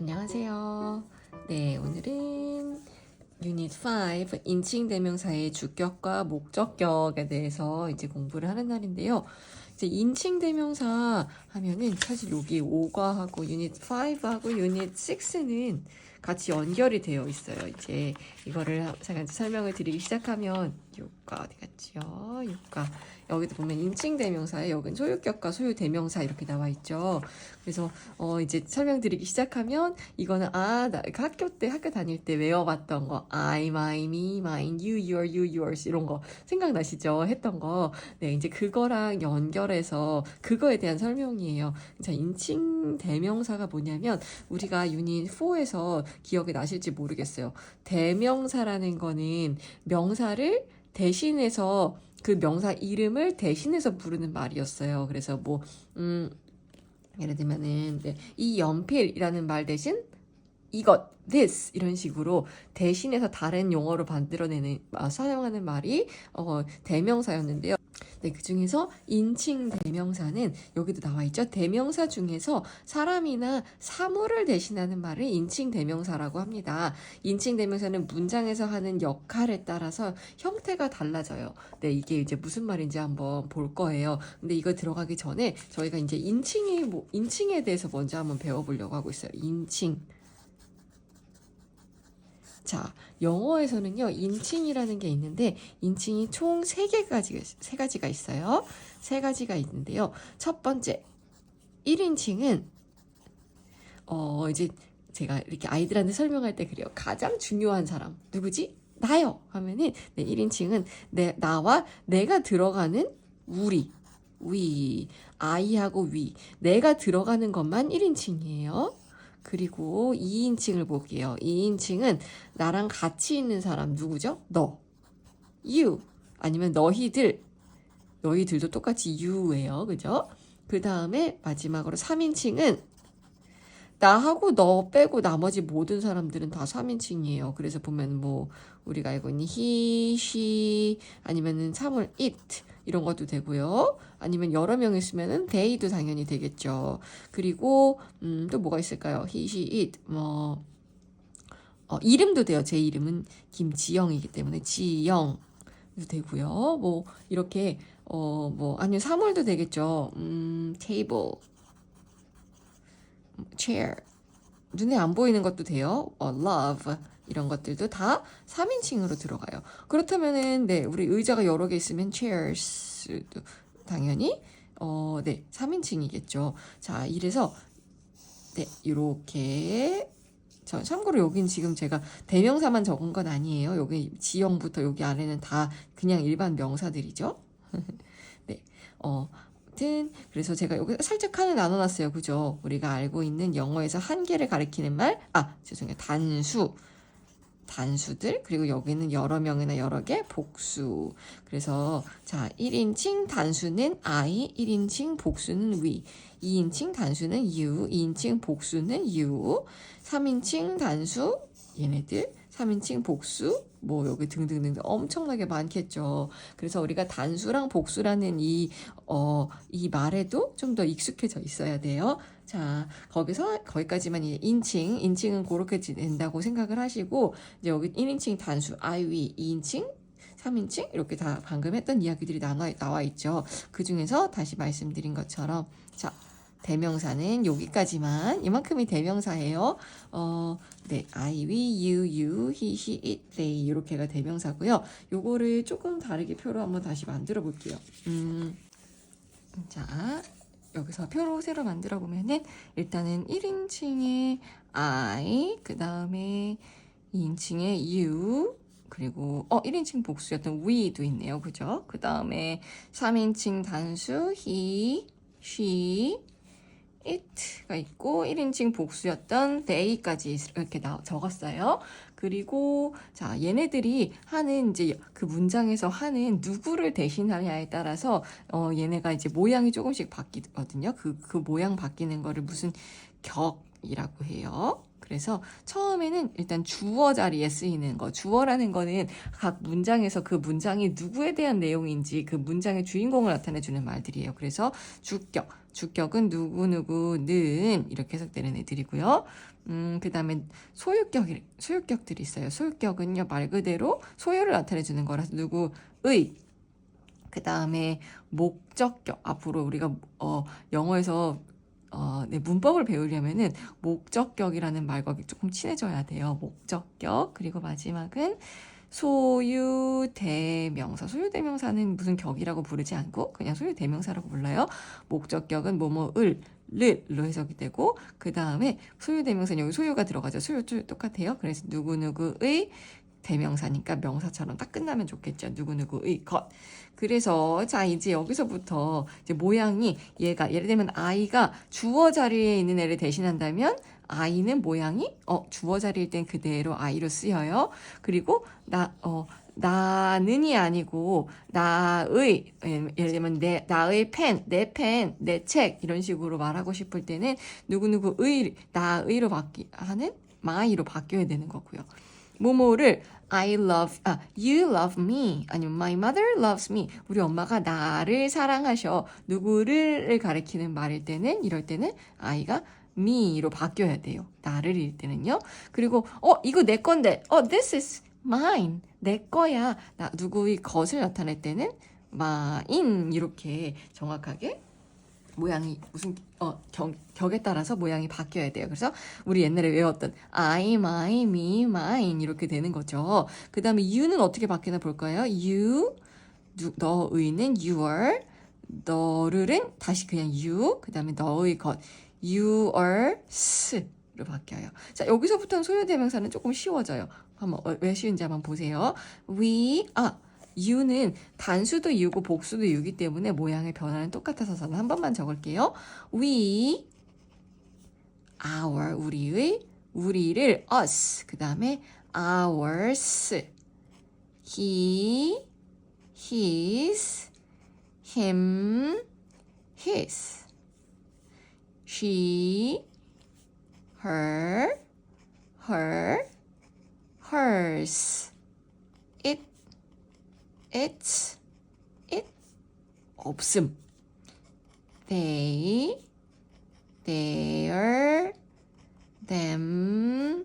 안녕하세요. 네, 오늘은 유닛 5 인칭 대명사의 주격과 목적격에 대해서 이제 공부를 하는 날인데요. 이제 인칭 대명사 하면은 사실 여기 5과 하고 유닛 5하고 유닛 6는 같이 연결이 되어 있어요. 이제 이거를 잠깐 설명을 드리기 시작하면 6과 어디 갔지요? 6과 여기도 보면 인칭 대명사에 여긴 소유격과 소유 대명사 이렇게 나와 있죠. 그래서 어 이제 설명드리기 시작하면 이거는 아나 학교 때 학교 다닐 때 외워봤던 거 I, my, me, mine, you, your, you, yours 이런 거 생각나시죠? 했던 거. 네 이제 그거랑 연결해서 그거에 대한 설명이에요. 자 인칭 대명사가 뭐냐면 우리가 유닛 4에서 기억이 나실지 모르겠어요. 대명사라는 거는 명사를 대신해서 그 명사 이름을 대신해서 부르는 말이었어요. 그래서 뭐, 음, 예를 들면은, 네, 이 연필이라는 말 대신 이것, this 이런 식으로 대신해서 다른 용어로 만들어내는 아, 사용하는 말이 어, 대명사였는데요. 네, 그 중에서 인칭 대명사는 여기도 나와 있죠. 대명사 중에서 사람이나 사물을 대신하는 말을 인칭 대명사라고 합니다. 인칭 대명사는 문장에서 하는 역할에 따라서 형태가 달라져요. 네, 이게 이제 무슨 말인지 한번 볼 거예요. 근데 이거 들어가기 전에 저희가 이제 인칭이 뭐 인칭에 대해서 먼저 한번 배워 보려고 하고 있어요. 인칭. 자, 영어에서는요, 인칭이라는 게 있는데, 인칭이 총 세 개가지, 세 가지가 있어요. 세 가지가 있는데요. 첫 번째, 1인칭은, 어, 이제 제가 이렇게 아이들한테 설명할 때 그래요. 가장 중요한 사람. 누구지? 나요. 하면은, 네, 1인칭은 내, 나와 내가 들어가는 우리. 위. 아이하고 위. 내가 들어가는 것만 1인칭이에요. 그리고 2인칭을 볼게요. 2인칭은 나랑 같이 있는 사람 누구죠? 너. you. 아니면 너희들. 너희들도 똑같이 you예요. 그죠? 그 다음에 마지막으로 3인칭은 나하고 너 빼고 나머지 모든 사람들은 다 3인칭이에요. 그래서 보면 뭐 우리가 알고 있는 he, she 아니면은 사물 it 이런 것도 되고요. 아니면 여러 명 있으면은 they도 당연히 되겠죠. 그리고 음, 또 뭐가 있을까요? he, she, it 뭐 어, 이름도 돼요. 제 이름은 김지영이기 때문에 지영도 되고요. 뭐 이렇게 어 뭐 아니면 사물도 되겠죠. 음, table chair 눈에 안 보이는 것도 돼요. 어, love 이런 것들도 다 3인칭으로 들어가요. 그렇다면은 네 우리 의자가 여러 개 있으면 chairs도 당연히 어, 네 3인칭이겠죠. 자 이래서 네 이렇게 저 참고로 여긴 지금 제가 대명사만 적은 건 아니에요. 여기 지형부터 여기 아래는 다 그냥 일반 명사들이죠. 네, 어, 아무튼 그래서 제가 여기 살짝 칸을 나눠놨어요. 그죠? 우리가 알고 있는 영어에서 한 개를 가리키는 말, 아 죄송해요, 단수. 단수들 그리고 여기는 여러 명이나 여러 개 복수. 그래서 자 1인칭 단수는 I 1인칭 복수는 we 2인칭 단수는 you 2인칭 복수는 you 3인칭 단수 얘네들 3인칭 복수 뭐 여기 등등등 엄청나게 많겠죠. 그래서 우리가 단수랑 복수라는 이 어, 이 말에도 좀 더 익숙해져 있어야 돼요. 자, 거기서 거기까지만 이제 인칭, 인칭은 그렇게 된다고 생각을 하시고 이제 여기 1인칭 단수 we, 2인칭 3인칭 이렇게 다 방금 했던 이야기들이 나와, 나와 있죠. 그 중에서 다시 말씀드린 것처럼 자, 대명사는 여기까지만 이만큼이 대명사예요. 어, 네, I, we, you, you, he, she, it, they 이렇게가 대명사고요. 요거를 조금 다르게 표로 한번 다시 만들어 볼게요. 음, 자, 여기서 표로 새로 만들어 보면은 일단은 1인칭의 I, 그 다음에 2인칭의 you, 그리고 어 1인칭 복수였던 we도 있네요. 그죠? 그 다음에 3인칭 단수 he, she, it가 있고 1인칭 복수였던 they까지 이렇게 나, 적었어요. 그리고 자 얘네들이 하는 이제 그 문장에서 하는 누구를 대신하냐에 따라서 어 얘네가 이제 모양이 조금씩 바뀌거든요. 그그 모양 바뀌는 거를 무슨 격이라고 해요. 그래서 처음에는 일단 주어 자리에 쓰이는 거. 주어라는 거는 각 문장에서 그 문장이 누구에 대한 내용인지 그 문장의 주인공을 나타내 주는 말들이에요. 그래서 주격. 주격은 누구누구는 이렇게 해석되는 애들이고요. 음, 그 다음에 소유격, 소유격들이 있어요. 소유격은요, 말 그대로 소유를 나타내 주는 거라서 누구의, 그 다음에 목적격. 앞으로 우리가, 어, 영어에서 어, 네, 문법을 배우려면은 목적격이라는 말과 조금 친해져야 돼요. 목적격. 그리고 마지막은 소유대명사. 소유대명사는 무슨 격이라고 부르지 않고 그냥 소유대명사라고 불러요. 목적격은 뭐뭐을 르로 해석이 되고 그 다음에 소유대명사는 여기 소유가 들어가죠. 소유 똑같아요. 그래서 누구누구의 대명사니까 명사처럼 딱 끝나면 좋겠죠. 누구누구의 것. 그래서 자 이제 여기서부터 이제 모양이 얘가 예를 들면 아이가 주어 자리에 있는 애를 대신한다면 아이는 모양이 어 주어 자리일 땐 그대로 아이로 쓰여요. 그리고 나 어 나는이 아니고 나의 예를 들면 내 나의 펜, 내 펜, 내 책 이런 식으로 말하고 싶을 때는 누구누구의 나의로 바뀌 하는 my로 바뀌어야 되는 거고요. 모모를 I love, 아, you love me. 아니면 my mother loves me. 우리 엄마가 나를 사랑하셔. 누구를 가리키는 말일 때는, 이럴 때는 아이가 me로 바뀌어야 돼요. 나를 일 때는요. 그리고, 어, 이거 내 건데. 어, this is mine. 내 거야. 나, 누구의 것을 나타낼 때는 mine. 이렇게 정확하게 모양이 무슨 어 격, 격에 따라서 모양이 바뀌어야 돼요. 그래서 우리 옛날에 외웠던 I, my, me, mine 이렇게 되는 거죠. 그 다음에 you는 어떻게 바뀌나 볼까요? you 누, 너의는 your 너를은 다시 그냥 you 그 다음에 너의 것 yours 로 바뀌어요. 자 여기서부터는 소유 대명사는 조금 쉬워져요. 한번 어, 왜 쉬운지 한번 보세요. we 아 U는 단수도 U고 복수도 U기 때문에 모양의 변화는 똑같아서 저는 한 번만 적을게요. We, our, 우리의, 우리를 us, 그 다음에 ours, he, his, him, his, she, her, her, hers, it, it's, it, 없음. they, their, them,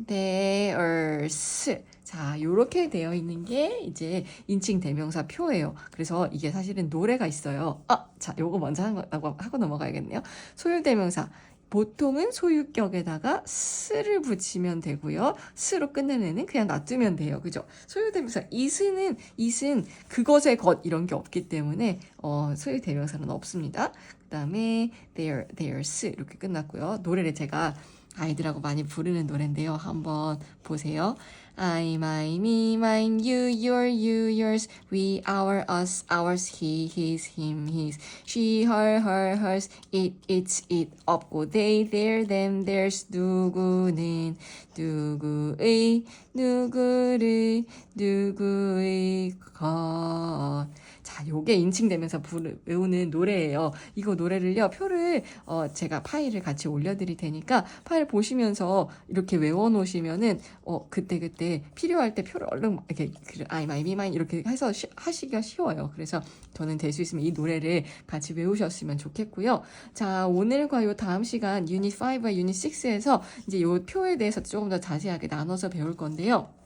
theirs. 자, 요렇게 되어 있는 게 이제 인칭 대명사 표예요. 그래서 이게 사실은 노래가 있어요. 아, 자, 요거 먼저 하고, 하고 넘어가야겠네요. 소유 대명사. 보통은 소유격에다가 스를 붙이면 되고요. 스로 끝내는 애는 그냥 놔두면 돼요. 그죠? 소유대명사 이스는 이스는 그것의 것 이런 게 없기 때문에 어, 소유대명사는 없습니다. 그다음에 their theirs 이렇게 끝났고요. 노래를 제가 아이들하고 많이 부르는 노래인데요. 한번 보세요. I, my, me, mine, you, your, you, yours, we, our, us, ours, he, his, him, his, she, her, her, hers, it, its, it, 없고 they, their, them, theirs, 누구는, 누구의, 누구를, 누구의 것. 자, 요게 인칭되면서 부르, 외우는 노래예요. 이거 노래를요, 표를, 어, 제가 파일을 같이 올려드릴 테니까 파일 보시면서 이렇게 외워놓으시면은, 어, 그때 그때 필요할 때 표를 얼른 이렇게, 아이, 마이, 미마인 이렇게 해서 쉬, 하시기가 쉬워요. 그래서 저는 될 수 있으면 이 노래를 같이 외우셨으면 좋겠고요. 자, 오늘과 요 다음 시간 유닛 5와 유닛 6에서 이제 요 표에 대해서 조금 더 자세하게 나눠서 배울 건데요.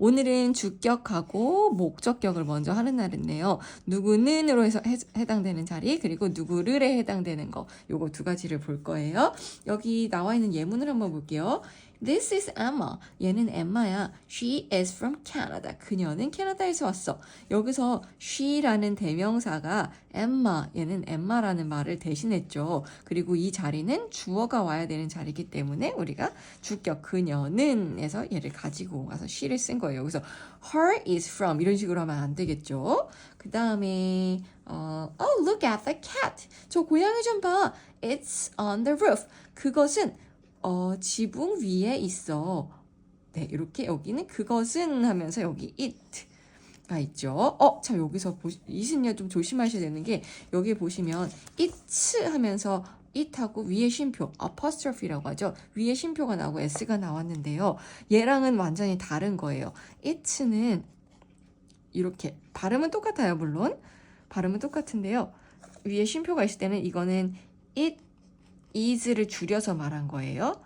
오늘은 주격하고 목적격을 먼저 하는 날인데요. 누구는으로 해서 해, 해당되는 자리 그리고 누구를에 해당되는 거 요거 두 가지를 볼 거예요. 여기 나와 있는 예문을 한번 볼게요. This is Emma. 얘는 엠마야. She is from Canada. 그녀는 캐나다에서 왔어. 여기서 she라는 대명사가 Emma, 얘는 엠마라는 말을 대신했죠. 그리고 이 자리는 주어가 와야 되는 자리이기 때문에 우리가 주격 그녀는에서 얘를 가지고 와서 she를 쓴 거예요. 여기서 her is from 이런 식으로 하면 안 되겠죠. 그 다음에 어, oh look at the cat. 저 고양이 좀 봐. It's on the roof. 그것은 어, 지붕 위에 있어. 네, 이렇게 여기는 그것은 하면서 여기 it가 있죠. 어, 자, 여기서 이신요 좀 조심하셔야 되는 게 여기 보시면 it's 하면서 it하고 위에 쉼표 apostrophe라고 하죠. 위에 쉼표가 나오고 s가 나왔는데요. 얘랑은 완전히 다른 거예요. it는 이렇게 발음은 똑같아요. 물론 발음은 똑같은데요. 위에 쉼표가 있을 때는 이거는 it is를 줄여서 말한 거예요.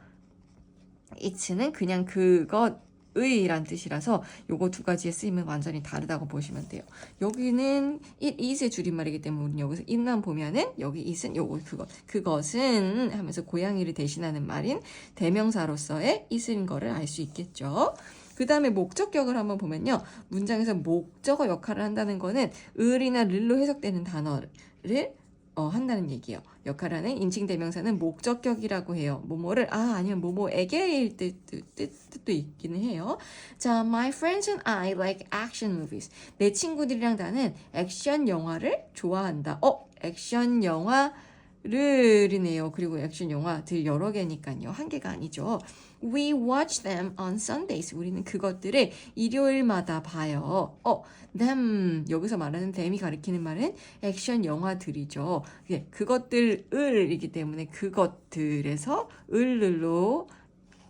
it는 그냥 그것의 란 뜻이라서 요거 두 가지의 쓰임은 완전히 다르다고 보시면 돼요. 여기는 it is의 줄임말이기 때문에 여기서 it만 보면은 여기 it은 요거 그것 그것은 하면서 고양이를 대신하는 말인 대명사로서의 it인 거를 알 수 있겠죠. 그 다음에 목적격을 한번 보면요. 문장에서 목적어 역할을 한다는 거는 을이나 를로 해석되는 단어를 어, 한다는 얘기예요. 역할을 하는 인칭 대명사는 목적격이라고 해요. 뭐뭐를 아 아니면 뜻, 뜻, 뜻도 있기는 해요. 자, my friends and I like action movies. 내 친구들이랑 나는 액션 영화를 좋아한다. 어, 액션 영화 를이네요. 그리고 액션 영화들 여러 개니까요. 한 개가 아니죠. We watch them on Sundays. 우리는 그것들을 일요일마다 봐요. 어, them 여기서 말하는 them이 가리키는 말은 액션 영화들이죠. 예, 그것들을이기 때문에 그것들에서 을로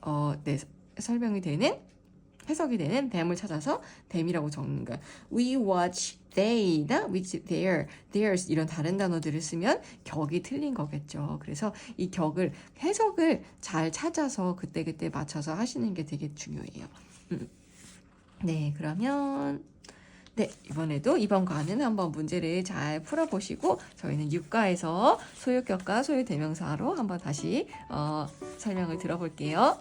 어, 네, 설명이 되는 해석이 되는 them을 찾아서 them이라고 적는 거야. We watch they나 which their, theirs 이런 다른 단어들을 쓰면 격이 틀린 거겠죠. 그래서 이 격을 해석을 잘 찾아서 그때그때 맞춰서 하시는 게 되게 중요해요. 음. 네, 그러면 네, 이번에도 이번 과는 한번 문제를 잘 풀어보시고 저희는 육가에서 소유격과 소유대명사로 한번 다시 어, 설명을 들어볼게요.